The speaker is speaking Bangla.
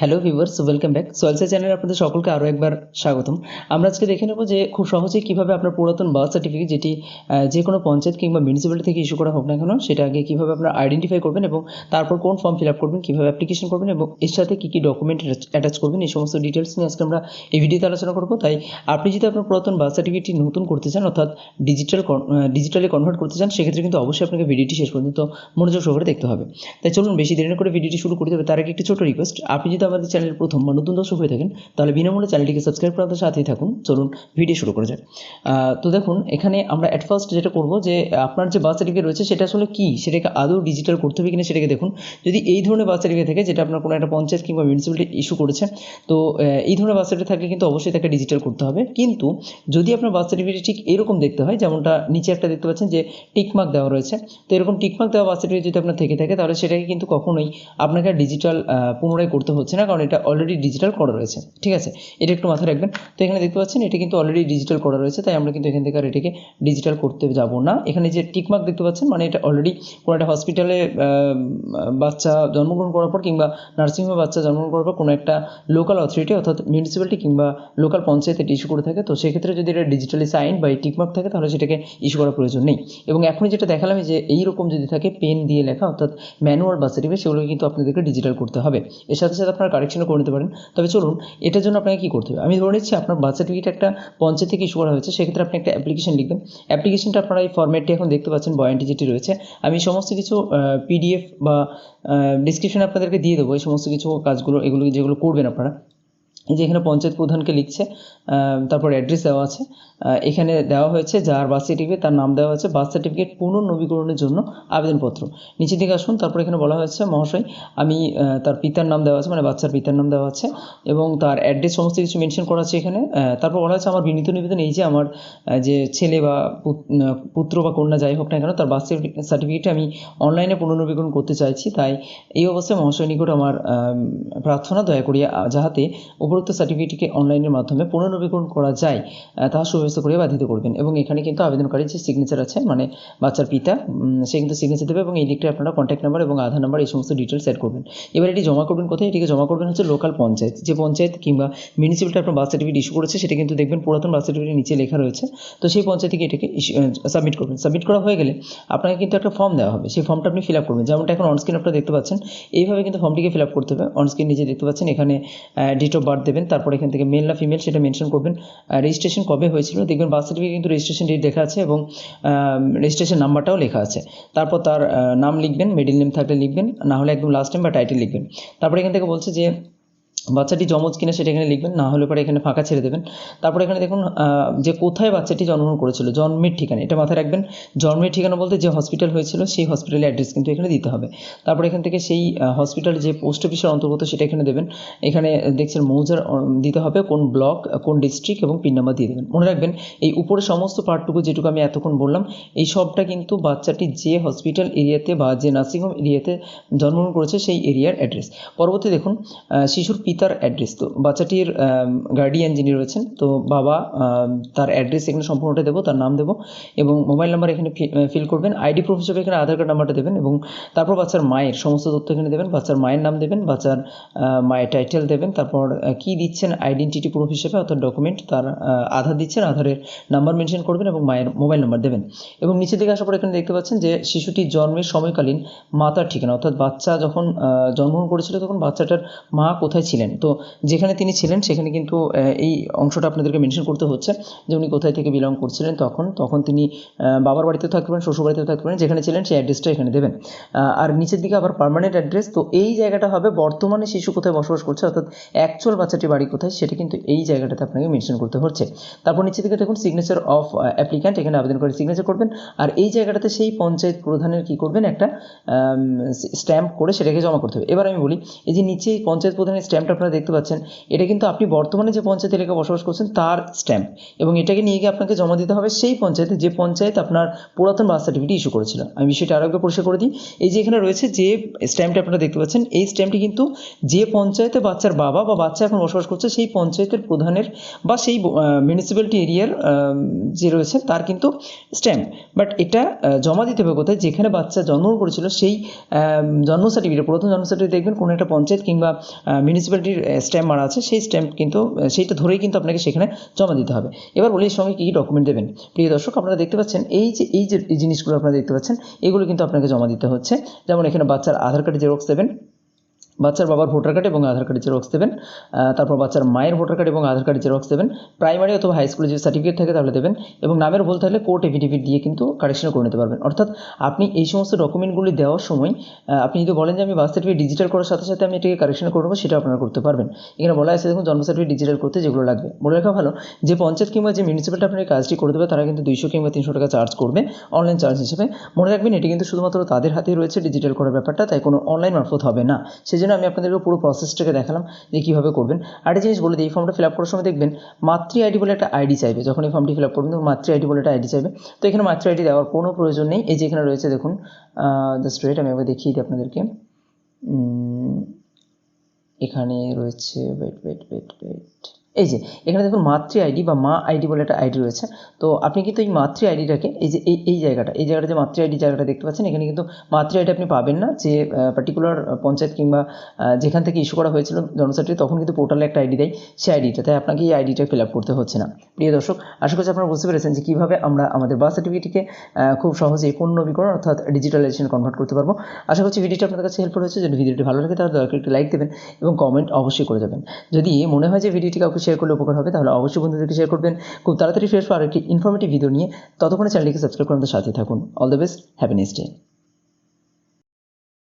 হ্যালো ভিউয়ার্স ওয়েলকাম ব্যাক সোয়েলসা চ্যানেলে আপনাদের সকলকে আরও একবার স্বাগতম। আমরা আজকে দেখে নেব যে খুব সহজেই কীভাবে আপনার পুরাতন বার্থ সার্টিফিকেট যেটি যে কোনো পঞ্চায়েত কিংবা মিউনিসিপ্যালিটি থেকে ইস্যু করা হোক না কেন, সেটা আগে কীভাবে আপনার আইডেন্টিফাই করবেন এবং তারপর কোন ফর্ম ফিল আপ করবেন, কীভাবে অ্যাপ্লিকেশন করবেন এবং এর সাথে কী কী ডকুমেন্ট অ্যাটাচ করবেন, এই সমস্ত ডিটেলস নিয়ে আজকে আমরা এই ভিডিওতে আলোচনা করব। তাই আপনি যদি আপনার পুরাতন বার্থ সার্টিফিকেটটি নতুন করতে চান, অর্থাৎ ডিজিটাল ডিজিটালি কনভার্ট করতে চান, সেক্ষেত্রে কিন্তু অবশ্যই আপনাকে ভিডিওটি শেষ পর্যন্ত মনোযোগ সহকারে দেখতে হবে। তাই চলুন, বেশি দেরি করে ভিডিওটি শুরু করতে হবে তার আগে একটি ছোট রিকোয়েস্ট আপনি যদি আমাদের চ্যানেলের প্রথম বা নতুন দর্শক হয়ে থাকেন, তাহলে বিনামূল্যে চ্যানেলটিকে সাবস্ক্রাইব করে আমাদের সাথেই থাকুন। চলুন ভিডিও শুরু করা যাক। তো দেখুন, এখানে আমরা অ্যাট ফার্স্ট যেটা করব যে, আপনার যে বার্থ সার্টিফিকেট রয়েছে, সেটা আসলে কী? সেটাকে আদৌ ডিজিটাল করতে হবে কিনা সেটাকে দেখুন। যদি এই ধরনের বার্থ সার্টিফিকেট থাকে, যেটা আপনার কোনো একটা পঞ্চায়েত কিংবা মিউনিসিপ্যালিটি ইস্যু করেছে, তো এই ধরনের বার্থ সার্টিফিকেট থাকলে কিন্তু অবশ্যই তাকে ডিজিটাল করতে হবে। কিন্তু, যদি আপনার বার্থ সার্টিফিকেট ঠিক এরকম দেখতে হয়, যেমনটা নিচে একটা দেখতে পাচ্ছেন যে টিকমার্ক দেওয়া রয়েছে, তো এরকম টিকমার্ক দেওয়া বার্থ সার্টিফিকেট যদি আপনার থেকে থাকে, তাহলে সেটাকে কিন্তু কখনোই আপনাকে ডিজিটাল পুনরায় করতে হচ্ছে না, কারণ এটা অলরেডি ডিজিটাল করা রয়েছে, ঠিক আছে? এটা একটু মাথায় রাখবেন। তো এখানে দেখতে পাচ্ছেন, এটা কিন্তু অলরেডি ডিজিটাল করা রয়েছে, তাই আমরা কিন্তু এখান থেকে আর এটাকে ডিজিটাল করতে যাব না। এখানে যে টিকমার্ক দেখতে পাচ্ছেন মানে এটা অলরেডি কোনো একটা হসপিটালে বাচ্চা জন্মগ্রহণ করার পর কিংবা নার্সিংহোমে বাচ্চা জন্মগ্রহণ করার পর কোনো একটা লোকাল অথরিটি অর্থাৎ মিউনিসিপ্যালিটি কিংবা লোকাল পঞ্চায়েত ইস্যু করে থাকে, তো সেক্ষেত্রে যদি এটা ডিজিটালি সাইন বা এই টিকমার্ক থাকে, তাহলে সেটাকে ইস্যু করার প্রয়োজন নেই। এবং এখন যেটা দেখালাম যে এইরকম যদি থাকে পেন দিয়ে লেখা, অর্থাৎ ম্যানুয়াল সার্টিফিকেট সেগুলোকে কিন্তু আপনাদেরকে ডিজিটাল করতে হবে। এর সাথে সাথে আপনারা কারেকশনও করে নিতে পারেন। তবে চলুন, এটার জন্য আপনাকে কী করতে হবে? আমি ধরে নিচ্ছি আপনার বার্থ সার্টিফিকেট একটা পঞ্চায়েত থেকে ইস্যু করা হয়েছে, সেক্ষেত্রে আপনি একটা অ্যাপ্লিকেশন লিখবেন। অ্যাপ্লিকেশনটা আপনারা এই ফর্ম্যাটটি এখন দেখতে পাচ্ছেন বয়ানটি যেটি রয়েছে। আমি সমস্ত কিছু পিডিএফ বা ডিসক্রিপশনে আপনাদেরকে দিয়ে দেবো, এই সমস্ত কিছু কাজগুলো, এগুলো যেগুলো করবেন আপনারা। যে এখানে পঞ্চায়েত প্রধানকে লিখছে তারপর অ্যাড্রেস দেওয়া আছে। এখানে দেওয়া হয়েছে যার বার্থ সার্টিফিকেট তার নাম দেওয়া হয়েছে বার্থ সার্টিফিকেট পুনর্নবীকরণের জন্য আবেদনপত্র। নিচের দিকে আসুন, তারপর এখানে বলা হয়েছে, মহাশয়, আমি তার পিতার নাম দেওয়া আছে মানে বাচ্চার পিতার নাম দেওয়া আছে, এবং তার অ্যাড্রেস সমস্ত কিছু মেনশন করা আছে এখানে। তারপর বলা হয়েছে, আমার বিনীত নিবেদন এই যে আমার যে ছেলে বা পুত- পুত্র বা কন্যা যাই হোক না কেন, তার বার্থ সার্টিফিকেটে আমি অনলাইনে পুনর্নবীকরণ করতে চাইছি। তাই এই অবস্থায় মহাশয় নিকট আমার প্রার্থনা, দয়া করিয়া যাহাতে উপরোক্ত সার্টিফিকেটকে অনলাইনের মাধ্যমে পুনর্নবীকরণ করা যায় তাহা সুব্যবস্থা করিয়া বাধিত করবেন। এবং এখানে কিন্তু আবেদনকারী যে সিগনেচার আছে মানে বাচ্চার পিতা সে কিন্তু সিগনেচার দেবে এবং এই দিকটা আপনারা কন্ট্যাক্ট নাম্বার এবং আধার নাম্বার এই সমস্ত ডিটেলস সেট করবেন। এবার এটি জমা করবেন কোথায়? এটিকে জমা করবেন হচ্ছে লোকাল পঞ্চায়েত। যে পঞ্চায়েত কিংবা মিউনিসিপ্যালিটি আপনার বার্থ সার্টিফিকেট ইস্যু করেছে, সেটা কিন্তু দেখবেন পুরাতন বার্থ সার্টিফিকেট নিচে লেখা রয়েছে। তো সেই পঞ্চায়েত থেকে এটাকে সাবমিট করবেন। সাবমিট করা হয়ে গেলে আপনাকে কিন্তু একটা ফর্ম দেওয়া হবে। সেই ফর্মটা আপনি ফিল আপ করবেন। যেমনটা এখন অনস্ক্রিন আপনারা দেখতে পাচ্ছেন, এইভাবে কিন্তু ফর্মটিকে ফিল আপ করতে হবে। অনস্ক্রিন নিচে দেখতে পাচ্ছেন এখানে ডেট অফ বার্থ দেবেন, তারপর এখান থেকে মেল না ফিমেল সেটা মেনশন করবেন। রেজিস্ট্রেশন কবে হয়েছিল দেখবেন বার্থ সার্টিফিকেট কিন্তু রেজিস্ট্রেশন ডেট লেখা আছে এবং রেজিস্ট্রেশন নাম্বারটাও লেখা আছে। তারপর তার নাম লিখবেন মিডিল নেম থাকলে লিখবেন, না হলে একদম লাস্ট টাইম বা টাইটেল লিখবেন। তারপর এখান থেকে বলছে যে বাচ্চাটি জমজ কিনা সেটা এখানে লিখবেন, না হলে পরে এখানে ফাঁকা ছেড়ে দেবেন। তারপর এখানে দেখুন যে কোথায় বাচ্চাটি জন্মগ্রহণ করেছিল, জন্মের ঠিকানা, এটা মাথায় রাখবেন। জন্মের ঠিকানা বলতে যে হসপিটাল হয়েছিল, সেই হসপিটালের অ্যাড্রেস কিন্তু এখানে দিতে হবে। তারপর এখান থেকে সেই হসপিটাল যে পোস্ট অফিসের অন্তর্গত সেটা এখানে দেবেন। এখানে দেখছেন মৌজার দিতে হবে কোন ব্লক কোন ডিস্ট্রিক্ট এবং পিন নাম্বার দিয়ে দেবেন। মনে রাখবেন, এই উপরে সমস্ত পার্টটুকু যেটুকু আমি এতক্ষণ বললাম, এই সবটা কিন্তু বাচ্চাটি যে হসপিটাল এরিয়াতে বা যে নার্সিংহোম এরিয়াতে জন্মগ্রহণ করেছে, সেই এরিয়ার অ্যাড্রেস পরবর্তী দেখুন শিশুর পিতার অ্যাড্রেস তো। বাচ্চাটির গার্ডিয়ান যিনি রয়েছেন, তো বাবা তার অ্যাড্রেস এখানে সম্পূর্ণটা দেবো, তার নাম দেবো এবং মোবাইল নাম্বার এখানে ফিল করবেন। আইডি প্রুফ হিসেবে এখানে আধার কার্ড নাম্বারটা দেবেন এবং তারপর বাচ্চার মায়ের সমস্ত তথ্য এখানে দেবেন, বাচ্চার মায়ের নাম দেবেন, বাচ্চার মায়ের টাইটেল দেবেন, তারপর কী দিচ্ছেন আইডেন্টিটি প্রুফ হিসেবে অর্থাৎ ডকুমেন্ট তার আধার দিচ্ছেন, আধারের নাম্বার মেনশন করবেন এবং মায়ের মোবাইল নাম্বার দেবেন। এবং নিচের দিকে আসার পর এখানে দেখতে পাচ্ছেন যে শিশুটি জন্মের সময়কালীন মাতার ঠিকানা, অর্থাৎ বাচ্চা যখন জন্মগ্রহণ করেছিল তখন বাচ্চাটার মা কোথায় ছিলেন? তো যেখানে তিনি ছিলেন, সেখানে কিন্তু এই অংশটা আপনাদেরকে মেনশন করতে হচ্ছে যে উনি কোথায় থেকে বিলং করছিলেন তখন। তখন তিনি বাবার বাড়িতেও থাকতে পারেন শ্বশুর বাড়িতেও থাকতে পারেন যেখানে ছিলেন সেই অ্যাড্রেসটা এখানে দেবেন। আর নিচের দিকে আবার পার্মানেন্ট অ্যাড্রেস তো এই জায়গাটা হবে বর্তমানে শিশু কোথায় বসবাস করছে, অর্থাৎ অ্যাকচুয়াল বাচ্চাটি বাড়ি কোথায়, সেটা কিন্তু এই জায়গাটাতে আপনাকে মেনশন করতে হচ্ছে। তারপর নিচের দিকে দেখুন সিগনেচার অফ অ্যাপ্লিক্যান্ট এখানে আবেদন করে সিগনেচার করবেন। আর এই জায়গাটাতে সেই পঞ্চায়েত প্রধানের কি করবেন, একটা স্ট্যাম্প করে সেটাকে জমা করতে হবে। এবার আমি বলি, এই যে নিচে পঞ্চায়েত প্রধানের স্ট্যাম্পটা আপনারা দেখতে পাচ্ছেন, এটা কিন্তু আপনি বর্তমানে যে পঞ্চায়েত এলাকায় বসবাস করছেন তার স্ট্যাম্প এবং এটাকে নিয়ে গিয়ে আপনাকে জমা দিতে হবে সেই পঞ্চায়েতে যে পঞ্চায়েত আপনার পুরাতন বার্থ সার্টিফিকেট ইস্যু করেছিল। আমি বিষয়টা আরও একবার পরিষ্কার করে দিই। এই যে এখানে রয়েছে যে স্ট্যাম্পটা আপনারা দেখতে পাচ্ছেন, এই স্ট্যাম্পটি কিন্তু যে পঞ্চায়েতে বাচ্চার বাবা বা বাচ্চা এখন বসবাস করছে সেই পঞ্চায়েতের প্রধানের বা সেই মিউনিসিপ্যালিটি এরিয়ার যে রয়েছে তার কিন্তু স্ট্যাম্প বাট এটা জমা দিতে হবে কোথায়? যেখানে বাচ্চা জন্মগ্রহণ করেছিল সেই জন্ম সার্টিফিকেট প্রথম জন্ম সার্টিফিকেট দেখবেন কোনো একটা পঞ্চায়েত কিংবা মিউনিসিপ্যালিটি মিউনিসিপ্যালিটির স্ট্যাম্প মারা আছে, সেই স্ট্যাম্প কিন্তু সেইটা ধরেই কিন্তু আপনাকে সেখানে জমা দিতে হবে। এবার বলি সঙ্গে কী ডকুমেন্ট দেবেন। প্রিয় দর্শক, আপনারা দেখতে পাচ্ছেন, এই যে এই যে জিনিসগুলো আপনারা দেখতে পাচ্ছেন, এগুলো কিন্তু আপনাকে জমা দিতে হচ্ছে। যেমন এখানে বাচ্চার আধার কার্ডের জেরক্স দেবেন। বাচ্চার বাবার ভোটার কার্ড এবং আধার কার্ডের জেরক্স দেবেন। তারপর বাচ্চার মায়ের ভোটার কার্ড এবং আধার কার্ডের জেরক্স দেবেন। প্রাইমারি অথবা হাই স্কুলে যদি সার্টিফিকেট থাকে তাহলে দেবেন এবং নামের ভুল থাকলে কোর্ট এফিডেভিট দিয়ে কিন্তু কারেকশন করে নিতে পারবেন। অর্থাৎ আপনি এই সমস্ত ডকুমেন্টগুলি দেওয়ার সময় আপনি যদি বলেন যে আমি বার্থ সার্টিফিকেট ডিজিটাল করার সাথে সাথে আমি এটাকে কারেকশন করব সেটা আপনারা করতে পারবেন। এখানে বলা আছে দেখুন, জন্ম সার্টিফিকেট ডিজিটাল করতে যেগুলো লাগবে। বলে রাখা ভালো, যে পঞ্চায়েত কিংবা যে মিউনিসিপ্যালিটি আপনার কাজটি করে দেবে, তারা কিন্তু দুইশো কিংবা তিনশো টাকা চার্জ করবে অনলাইন চার্জ হিসেবে। মনে রাখবেন, এটি কিন্তু শুধুমাত্র তাদের হাতেই রয়েছে ডিজিটাল করার ব্যাপারটা, তাই কোনো অনলাইন মারফত হবে না। সেজন্য আমি আপনাদেরকে পুরো প্রসেসটাকে দেখালাম যে কীভাবে করবেন। আরেকটা জিনিস বলে দিই, এই ফর্মটা ফিল আপ করার সময় দেখবেন মাতৃ আইডি বলে একটা আইডি চাইবে। যখন এই ফর্মটি ফিল আপ করবেন, তখন মাতৃ আইডি বলে একটা আইডি চাইবে। তো এখানে মাতৃ আইডি দেওয়ার কোনো প্রয়োজন নেই। এই যে এখানে রয়েছে দেখুন জাস্ট রেট আমি একবার দেখিয়ে দিই আপনাদেরকে। এখানে রয়েছে ওয়েট ওয়েট ওয়েট ওয়েট এই যে, এখানে দেখুন মাতৃ আইডি বা মা আইডি বলে একটা আইডি রয়েছে। তো আপনি কিন্তু এই মাতৃ আইডিটাকে, এই যে, এই এই জায়গাটা এই জায়গাটা যে মাতৃ আইডি জায়গাটা দেখতে পাচ্ছেন, এখানে কিন্তু মাতৃ আইডি আপনি পাবেন না। যে পার্টিকুলার পঞ্চায়েত কিংবা যেখান থেকে ইস্যু করা হয়েছিল জনসার্টিফিকেট তখন কিন্তু পোর্টালে একটা আইডি দেয় সেই আইডিটা। তাই আপনাকে এই আইডিটা ফিল আপ করতে হচ্ছে না। প্রিয় দর্শক, আশা করছি আপনারা বুঝতে পেরেছেন যে কীভাবে আমরা আমাদের বার্থ সার্টিফিকেটকে খুব সহজেই পূর্ণ নবীকরণ অর্থাৎ ডিজিটালাইজেশন কনভার্ট করতে পারব। আশা করছি ভিডিওটি আপনাদের কাছে হেল্পফুল হয়েছে। যদি ভিডিওটি ভালো লাগে, তাহলে দয়া করে একটি লাইক দেবেন এবং কমেন্ট অবশ্যই করে দেবেন। যদি মনে হয় যে ভিডিওটি কাউকে শেয়ার করলে উপকার হবে, তাহলে অবশ্যই বন্ধুদেরকে শেয়ার করবেন। খুব তাড়াতাড়ি ফেরত পাওয়ার একটি ইনফরমেটিভ ভিডিও নিয়ে। ততক্ষণে চ্যানেলটিকে সাবস্ক্রাইব করে আমাদের সাথে থাকুন। All the best happy next day